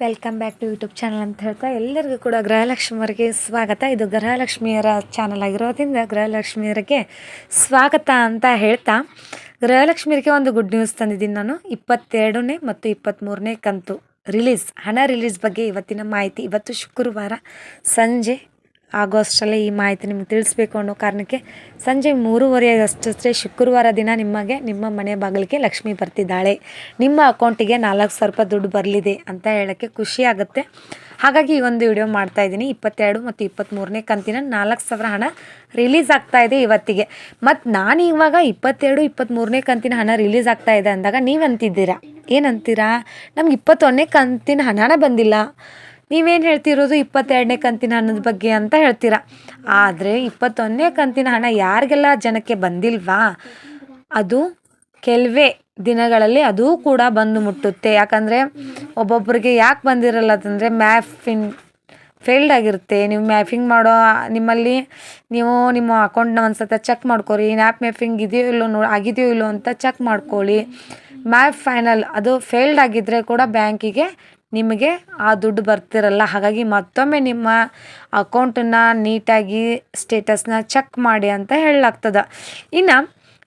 Welcome back to YouTube channel ಅಂತ ಹೇಳ್ತಾ ಎಲ್ಲರಿಗೂ ಕೂಡ ಗೃಹಲಕ್ಷ್ಮಿಯರಿಗೆ ಸ್ವಾಗತ. ಇದು ಗೃಹಲಕ್ಷ್ಮಿಯರ ಚಾನಲ್ ಆಗಿರೋದ್ರಿಂದ ಗೃಹಲಕ್ಷ್ಮಿಯರಿಗೆ ಸ್ವಾಗತ ಅಂತ ಹೇಳ್ತಾ, ಗೃಹಲಕ್ಷ್ಮಿಯರಿಗೆ ಒಂದು ಗುಡ್ ನ್ಯೂಸ್ ತಂದಿದ್ದೀನಿ ನಾನು. ಇಪ್ಪತ್ತೆರಡನೇ ಮತ್ತು ಇಪ್ಪತ್ತ್ಮೂರನೇ ಕಂತು ರಿಲೀಸ್ ಹಣ ರಿಲೀಸ್ ಬಗ್ಗೆ ಇವತ್ತಿನ ಮಾಹಿತಿ. ಇವತ್ತು ಶುಕ್ರವಾರ ಸಂಜೆ ಆಗೋ ಅಷ್ಟರಲ್ಲೇ ಈ ಮಾಹಿತಿ ನಿಮ್ಗೆ ತಿಳಿಸ್ಬೇಕು ಅನ್ನೋ ಕಾರಣಕ್ಕೆ ಸಂಜೆ ಮೂರುವರೆ ಅಷ್ಟೇ ಶುಕ್ರವಾರ ದಿನ ನಿಮಗೆ ನಿಮ್ಮ ಮನೆ ಬಾಗಿಲಿಗೆ ಲಕ್ಷ್ಮಿ ಬರ್ತಿದ್ದಾಳೆ. ನಿಮ್ಮ ಅಕೌಂಟಿಗೆ ನಾಲ್ಕು ಸಾವಿರ ರೂಪಾಯಿ ದುಡ್ಡು ಬರಲಿದೆ ಅಂತ ಹೇಳೋಕ್ಕೆ ಖುಷಿ ಆಗುತ್ತೆ. ಹಾಗಾಗಿ ಈ ಒಂದು ವಿಡಿಯೋ ಮಾಡ್ತಾ ಇದ್ದೀನಿ. ಇಪ್ಪತ್ತೆರಡು ಮತ್ತು ಇಪ್ಪತ್ತ್ಮೂರನೇ ಕಂತಿನ ನಾಲ್ಕು ಸಾವಿರ ಹಣ ರಿಲೀಸ್ ಆಗ್ತಾ ಇದೆ ಇವತ್ತಿಗೆ. ಮತ್ತು ನಾನು ಇವಾಗ ಇಪ್ಪತ್ತೆರಡು, ಇಪ್ಪತ್ತ್ಮೂರನೇ ಕಂತಿನ ಹಣ ರಿಲೀಸ್ ಆಗ್ತಾ ಇದೆ ಅಂದಾಗ ನೀವು ಅಂತಿದ್ದೀರಾ ಏನಂತೀರಾ? ನಮ್ಗೆ ಇಪ್ಪತ್ತೊಂದನೇ ಕಂತಿನ ಹಣನೇ ಬಂದಿಲ್ಲ. ನೀವೇನು ಹೇಳ್ತಿರೋದು ಇಪ್ಪತ್ತೆರಡನೇ ಕಂತಿನ ಹಣದ ಬಗ್ಗೆ ಅಂತ ಹೇಳ್ತೀರಾ? ಆದರೆ ಇಪ್ಪತ್ತೊಂದನೇ ಕಂತಿನ ಹಣ ಯಾರಿಗೆಲ್ಲ ಜನಕ್ಕೆ ಬಂದಿಲ್ವಾ? ಅದು ಕೆಲವೇ ದಿನಗಳಲ್ಲಿ ಅದೂ ಕೂಡ ಬಂದು ಮುಟ್ಟುತ್ತೆ. ಯಾಕಂದರೆ ಒಬ್ಬೊಬ್ಬರಿಗೆ ಯಾಕೆ ಬಂದಿರಲ್ಲ ಅಂತಂದರೆ ಮ್ಯಾಫಿನ್ ಫೇಲ್ಡ್ ಆಗಿರುತ್ತೆ. ನೀವು ಮ್ಯಾಫಿಂಗ್ ಮಾಡೋ ನಿಮ್ಮಲ್ಲಿ ನೀವು ನಿಮ್ಮ ಅಕೌಂಟ್ನ ಒಂದು ಸತ ಚೆಕ್ ಮಾಡ್ಕೊರಿ. ನ್ಯಾಪ್ ಮ್ಯಾಫಿಂಗ್ ಇದೆಯೋ ಇಲ್ಲೋ ನೋ ಆಗಿದೆಯೋ ಇಲ್ಲೋ ಅಂತ ಚೆಕ್ ಮಾಡ್ಕೊಳ್ಳಿ. ಮ್ಯಾಪ್ ಫೈನಲ್ ಅದು ಫೇಲ್ಡ್ ಆಗಿದ್ದರೆ ಕೂಡ ಬ್ಯಾಂಕಿಗೆ ನಿಮಗೆ ಆ ದುಡ್ಡು ಬರ್ತಿರಲ್ಲ. ಹಾಗಾಗಿ ಮತ್ತೊಮ್ಮೆ ನಿಮ್ಮ ಅಕೌಂಟನ್ನು ನೀಟಾಗಿ ಸ್ಟೇಟಸ್ನ ಚೆಕ್ ಮಾಡಿ ಅಂತ ಹೇಳಲಾಗ್ತದೆ. ಇನ್ನು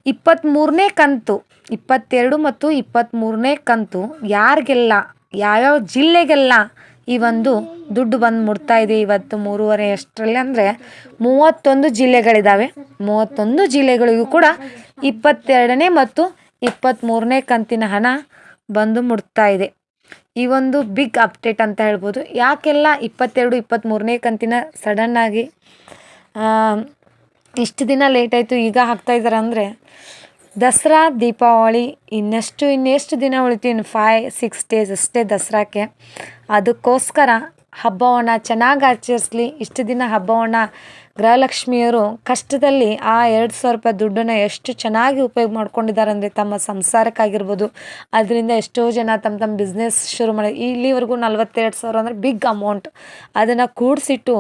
ಇಪ್ಪತ್ತ್ಮೂರನೇ ಕಂತು, ಇಪ್ಪತ್ತೆರಡು ಮತ್ತು ಇಪ್ಪತ್ತ್ಮೂರನೇ ಕಂತು ಯಾರಿಗೆಲ್ಲ, ಯಾವ್ಯಾವ ಜಿಲ್ಲೆಗೆಲ್ಲ ಈ ಒಂದು ದುಡ್ಡು ಬಂದು ಮುಡ್ತಾ ಇದೆ ಇವತ್ತು ಮೂರುವರೆ ಅಷ್ಟರಲ್ಲಿ ಅಂದರೆ ಮೂವತ್ತೊಂದು ಜಿಲ್ಲೆಗಳಿದ್ದಾವೆ ಮೂವತ್ತೊಂದು ಜಿಲ್ಲೆಗಳಿಗೂ ಕೂಡ ಇಪ್ಪತ್ತೆರಡನೇ ಮತ್ತು ಇಪ್ಪತ್ತ್ಮೂರನೇ ಕಂತಿನ ಹಣ ಬಂದು ಮುಟ್ತಾ ಇದೆ. ಈ ಒಂದು ಬಿಗ್ ಅಪ್ಡೇಟ್ ಅಂತ ಹೇಳ್ಬೋದು. ಯಾಕೆಲ್ಲ ಇಪ್ಪತ್ತೆರಡು ಇಪ್ಪತ್ತ್ಮೂರನೇ ಕಂತಿನ ಸಡನ್ನಾಗಿ ಇಷ್ಟು ದಿನ ಲೇಟ್ ಆಯಿತು, ಈಗ ಹಾಕ್ತಾ ಇದ್ದಾರೆ ಅಂದರೆ, ದಸರಾ, ದೀಪಾವಳಿ ಇನ್ನಷ್ಟು, ಇನ್ನೆಷ್ಟು ದಿನ ಉಳಿತು ಇನ್ನು ಫೈ ಸಿಕ್ಸ್ ಡೇಸ್ ಅಷ್ಟೇ ದಸರಾಕ್ಕೆ. ಅದಕ್ಕೋಸ್ಕರ ಹಬ್ಬವನ್ನು ಚೆನ್ನಾಗಿ ಆಚರಿಸ್ಲಿ. ಇಷ್ಟು ದಿನ ಹಬ್ಬವನ್ನು ಗೃಹಲಕ್ಷ್ಮಿಯರು ಕಷ್ಟದಲ್ಲಿ ಆ ಎರಡು ಸಾವಿರ ರೂಪಾಯಿ ದುಡ್ಡನ್ನು ಎಷ್ಟು ಚೆನ್ನಾಗಿ ಉಪಯೋಗ ಮಾಡ್ಕೊಂಡಿದ್ದಾರೆ ಅಂದರೆ ತಮ್ಮ ಸಂಸಾರಕ್ಕಾಗಿರ್ಬೋದು. ಅದರಿಂದ ಎಷ್ಟೋ ಜನ ತಮ್ಮ ತಮ್ಮ ಬಿಸ್ನೆಸ್ ಶುರು ಮಾಡಿ, ಇಲ್ಲಿವರೆಗೂ ನಲ್ವತ್ತೆರಡು ಸಾವಿರ ಅಂದರೆ ಬಿಗ್ ಅಮೌಂಟ್ ಅದನ್ನು ಕೂಡಿಸಿಟ್ಟು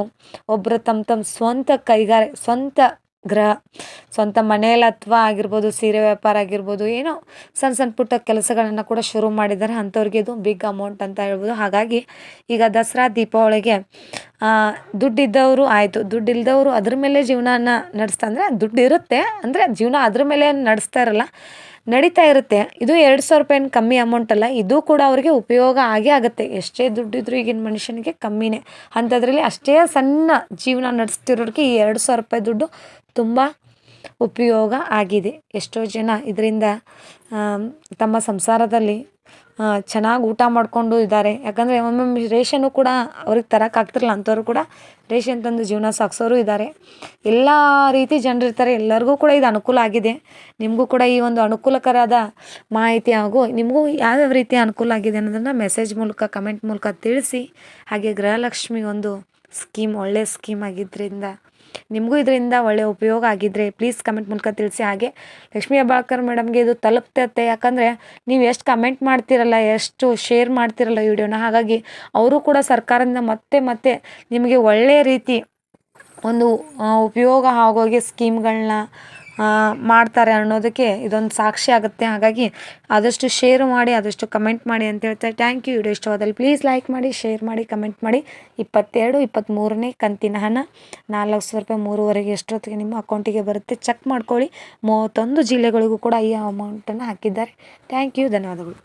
ಒಬ್ಬರು ತಮ್ಮ ತಮ್ಮ ಸ್ವಂತ ಕೈಗಾರ, ಸ್ವಂತ ಗೃಹ, ಸ್ವಂತ ಮನೆಯಲ್ಲಿ ಅಥವಾ ಆಗಿರ್ಬೋದು, ಸೀರೆ ವ್ಯಾಪಾರ ಆಗಿರ್ಬೋದು, ಏನೋ ಸಣ್ಣ ಸಣ್ಣ ಪುಟ್ಟ ಕೆಲಸಗಳನ್ನು ಕೂಡ ಶುರು ಮಾಡಿದ್ದಾರೆ. ಅಂಥವ್ರಿಗೆ ಇದು ಬಿಗ್ ಅಮೌಂಟ್ ಅಂತ ಹೇಳ್ಬೋದು. ಹಾಗಾಗಿ ಈಗ ದಸರಾ ದೀಪಾವಳಿಗೆ ದುಡ್ಡಿದ್ದವರು ಆಯಿತು. ದುಡ್ಡು ಇಲ್ಲದವರು ಅದ್ರ ಮೇಲೆ ಜೀವನಾನ ನಡೆಸ್ತಾ ಅಂದರೆ ದುಡ್ಡು ಇರುತ್ತೆ. ಅಂದರೆ ಜೀವನ ಅದ್ರ ಮೇಲೆ ನಡೆಸ್ತಾ ಇರಲ್ಲ. ನಡೀತಾ ಇರುತ್ತೆ. ಇದು ಎರಡು ಸಾವಿರ ರೂಪಾಯಿ ಕಮ್ಮಿ ಅಮೌಂಟ್ ಅಲ್ಲ. ಇದು ಕೂಡ ಅವರಿಗೆ ಉಪಯೋಗ ಆಗೇ ಆಗುತ್ತೆ. ಎಷ್ಟೇ ದುಡ್ಡಿದ್ರು ಈಗಿನ ಮನುಷ್ಯನಿಗೆ ಕಮ್ಮಿನೇ. ಅಂಥದ್ರಲ್ಲಿ ಅಷ್ಟೇ ಸಣ್ಣ ಜೀವನ ನಡೆಸ್ತಿರೋರಿಗೆ ಈ ಎರಡು ಸಾವಿರ ರೂಪಾಯಿ ದುಡ್ಡು ತುಂಬ ಉಪಯೋಗ ಆಗಿದೆ. ಎಷ್ಟೋ ಜನ ಇದರಿಂದ ತಮ್ಮ ಸಂಸಾರದಲ್ಲಿ ಚೆನ್ನಾಗಿ ಊಟ ಮಾಡಿಕೊಂಡು ಇದ್ದಾರೆ. ಯಾಕಂದರೆ ಒಮ್ಮೊಮ್ಮೆ ರೇಷನ್ನು ಕೂಡ ಅವ್ರಿಗೆ ತರೋಕ್ಕಾಗ್ತಿರಲ್ಲ ಅಂಥವ್ರು ಕೂಡ ರೇಷನ್ ತಂದು ಜೀವನ ಸಾಗಿಸೋರು ಇದ್ದಾರೆ. ಎಲ್ಲ ರೀತಿ ಜನರಿರ್ತಾರೆ ಎಲ್ಲರಿಗೂ ಕೂಡ ಇದು ಅನುಕೂಲ ಆಗಿದೆ. ನಿಮಗೂ ಕೂಡ ಈ ಒಂದು ಅನುಕೂಲಕರಾದ ಮಾಹಿತಿ ಹಾಗೂ ನಿಮಗೂ ಯಾವ್ಯಾವ ರೀತಿ ಅನುಕೂಲ ಆಗಿದೆ ಅನ್ನೋದನ್ನು ಮೆಸೇಜ್ ಮೂಲಕ ಕಮೆಂಟ್ ಮೂಲಕ ತಿಳಿಸಿ. ಹಾಗೆ ಗೃಹಲಕ್ಷ್ಮಿ ಒಂದು ಸ್ಕೀಮ್ ಒಳ್ಳೆಯ ಸ್ಕೀಮ್ ಆಗಿದ್ದರಿಂದ ನಿಮಗೂ ಇದರಿಂದ ಒಳ್ಳೆಯ ಉಪಯೋಗ ಆಗಿದ್ರೆ ಪ್ಲೀಸ್ ಕಮೆಂಟ್ ಮೂಲಕ ತಿಳಿಸಿ. ಹಾಗೆ ಲಕ್ಷ್ಮೀ ಹೆಬ್ಬಾಳ್ಕರ್ ಮೇಡಮ್ಗೆ ಇದು ತಲುಪ್ತೈತೆ. ಯಾಕಂದರೆ ನೀವು ಎಷ್ಟು ಕಮೆಂಟ್ ಮಾಡ್ತಿರಲ್ಲ, ಎಷ್ಟು ಶೇರ್ ಮಾಡ್ತಿರಲ್ಲ ವಿಡಿಯೋನ ಹಾಗಾಗಿ ಅವರು ಕೂಡ ಸರ್ಕಾರದಿಂದ ಮತ್ತೆ ಮತ್ತೆ ನಿಮಗೆ ಒಳ್ಳೆಯ ರೀತಿ ಒಂದು ಉಪಯೋಗ ಆಗೋಗೆ ಸ್ಕೀಮ್ಗಳನ್ನ ಮಾಡ್ತಾರೆ ಅನ್ನೋದಕ್ಕೆ ಇದೊಂದು ಸಾಕ್ಷಿ ಆಗುತ್ತೆ. ಹಾಗಾಗಿ ಆದಷ್ಟು ಶೇರ್ ಮಾಡಿ, ಆದಷ್ಟು ಕಮೆಂಟ್ ಮಾಡಿ ಅಂತ ಹೇಳ್ತಾರೆ ಥ್ಯಾಂಕ್ ಯು ವಿಡಿಯೋ ಇಷ್ಟವಾದಲ್ಲಿ ಪ್ಲೀಸ್ ಲೈಕ್ ಮಾಡಿ ಶೇರ್ ಮಾಡಿ ಕಮೆಂಟ್ ಮಾಡಿ. ಇಪ್ಪತ್ತೆರಡು ಇಪ್ಪತ್ತ್ಮೂರನೇ ಕಂತಿನ ಹಣ. ನಾಲ್ಕು ಸಾವಿರ ರೂಪಾಯಿ ಮೂರುವರೆಗೆ ಎಷ್ಟೊತ್ತಿಗೆ ನಿಮ್ಮ ಅಕೌಂಟಿಗೆ ಬರುತ್ತೆ ಚೆಕ್ ಮಾಡ್ಕೊಳ್ಳಿ. ಮೂವತ್ತೊಂದು ಜಿಲ್ಲೆಗಳಿಗೂ ಕೂಡ ಈ ಅಮೌಂಟನ್ನು ಹಾಕಿದ್ದಾರೆ. ಥ್ಯಾಂಕ್ ಯು ಧನ್ಯವಾದಗಳು.